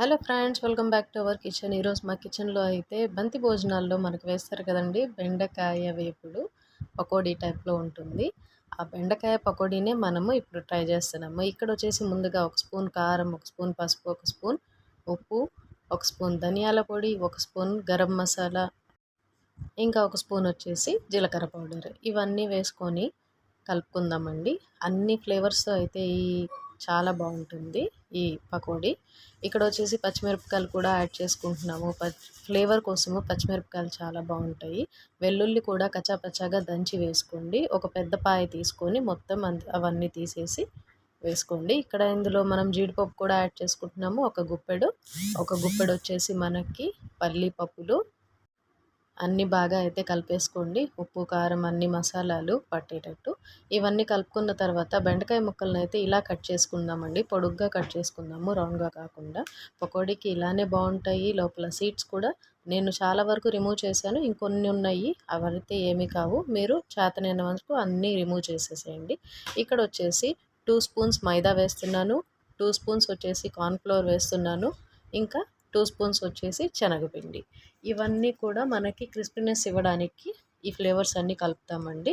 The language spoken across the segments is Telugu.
Hello friends welcome back to our kitchen. ఈరోజు మా కిచెన్లో అయితే బంతి భోజనాల్లో మనకు వేస్తారు కదండి బెండకాయ వేపుడు పకోడీ టైప్లో ఉంటుంది. ఆ బెండకాయ పకోడీనే మనము ఇప్పుడు ట్రై చేస్తున్నాము. ఇక్కడ వచ్చేసి ముందుగా ఒక స్పూన్ కారం ఒక స్పూన్ పసుపు ఒక స్పూన్ ఉప్పు ఒక స్పూన్ ధనియాల పొడి ఒక స్పూన్ గరం మసాలా ఇంకా ఒక స్పూన్ వచ్చేసి జీలకర్ర పౌడర్. ఇవన్నీ వేసుకొని కలుపుకుందామండి. అన్ని ఫ్లేవర్స్ అయితే ఈ చాలా బాగుంటుంది ఈ పకోడీ. ఇక్కడ వచ్చేసి పచ్చిమిరపకాయలు కూడా యాడ్ చేసుకుంటున్నాము. ఫ్లేవర్ కోసము పచ్చిమిరపకాయలు చాలా బాగుంటాయి. వెల్లుల్లి కూడా కచ్చాపచ్చాగా దంచి వేసుకోండి. ఒక పెద్ద పాయ తీసుకొని మొత్తం అవన్నీ తీసేసి వేసుకోండి. ఇక్కడ ఇందులో మనం జీడిపప్పు కూడా యాడ్ చేసుకుంటున్నాము. ఒక గుప్పెడు ఒక గుప్పెడు వచ్చేసి మనకి పల్లి పప్పులు అన్నీ బాగా అయితే కలిపేసుకోండి. ఉప్పు కారం అన్ని మసాలాలు పట్టేటట్టు. ఇవన్నీ కలుపుకున్న తర్వాత బెండకాయ ముక్కలను అయితే ఇలా కట్ చేసుకుందామండి. పొడుగ్గా కట్ చేసుకుందాము రౌండ్గా కాకుండా. పకోడీకి ఇలానే బాగుంటాయి. లోపల సీడ్స్ కూడా నేను చాలా వరకు రిమూవ్ చేశాను. ఇంకొన్ని ఉన్నాయి. అవైతే ఏమీ కావు. మీరు చేతనైన వరకు అన్నీ రిమూవ్ చేసేసేయండి. ఇక్కడ వచ్చేసి టూ స్పూన్స్ మైదా వేస్తున్నాను. టూ స్పూన్స్ వచ్చేసి కార్న్ఫ్లోర్ వేస్తున్నాను. ఇంకా టూ స్పూన్స్ వచ్చేసి శనగపిండి. ఇవన్నీ కూడా మనకి క్రిస్పీనెస్ ఇవ్వడానికి ఈ ఫ్లేవర్స్ అన్నీ కలుపుతామండి.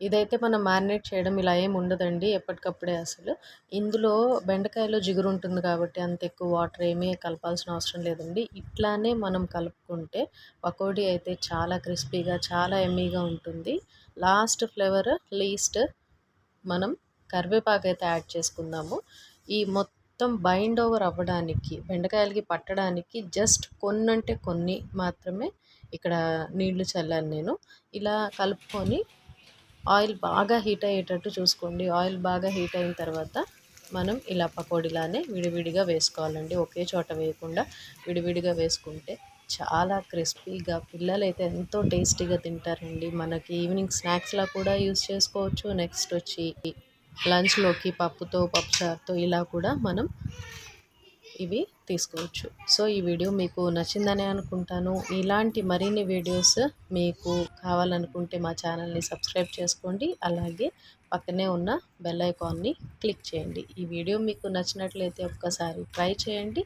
ఇదైతే మనం మ్యారినేట్ చేయడం ఇలా ఏమి ఉండదండి ఎప్పటికప్పుడే అసలు. ఇందులో బెండకాయలో జిగురు ఉంటుంది కాబట్టి అంత ఎక్కువ వాటర్ ఏమీ కలపాల్సిన అవసరం లేదండి. ఇట్లానే మనం కలుపుకుంటే పకోడీ అయితే చాలా క్రిస్పీగా చాలా ఎమ్మీగా ఉంటుంది. లాస్ట్ ఫ్లేవర్ లీస్ట్ మనం కరివేపాకు అయితే యాడ్ చేసుకుందాము. ఈ మొత్తం మొత్తం బైండ్ ఓవర్ అవ్వడానికి బెండకాయలకి పట్టడానికి జస్ట్ కొన్ని అంటే కొన్ని మాత్రమే ఇక్కడ నీళ్ళు చల్లాను నేను. ఇలా కలుపుకొని ఆయిల్ బాగా హీట్ అయ్యేటట్టు చూసుకోండి. ఆయిల్ బాగా హీట్ అయిన తర్వాత మనం ఇలా పకోడీలానే విడివిడిగా వేసుకోవాలండి. ఒకే చోట వేయకుండా విడివిడిగా వేసుకుంటే చాలా క్రిస్పీగా పిల్లలు అయితే ఎంతో టేస్టీగా తింటారండి. మనకి ఈవినింగ్ స్నాక్స్లా కూడా యూస్ చేసుకోవచ్చు. నెక్స్ట్ వచ్చి లంచ్లోకి పప్పుతో పప్పుచారుతో ఇలా కూడా మనం ఇవి తీసుకోవచ్చు. సో ఈ వీడియో మీకు నచ్చిందని అనుకుంటాను. ఇలాంటి మరిన్ని వీడియోస్ మీకు కావాలనుకుంటే మా ఛానల్ని సబ్స్క్రైబ్ చేసుకోండి. అలాగే పక్కనే ఉన్న బెల్ ఐకాన్ని క్లిక్ చేయండి. ఈ వీడియో మీకు నచ్చినట్లయితే ఒక్కసారి ట్రై చేయండి.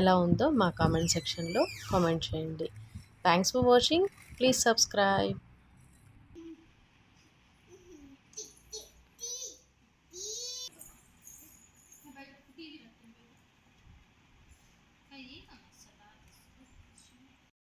ఎలా ఉందో మా కామెంట్ సెక్షన్లో కామెంట్ చేయండి. Thanks for watching. Please subscribe.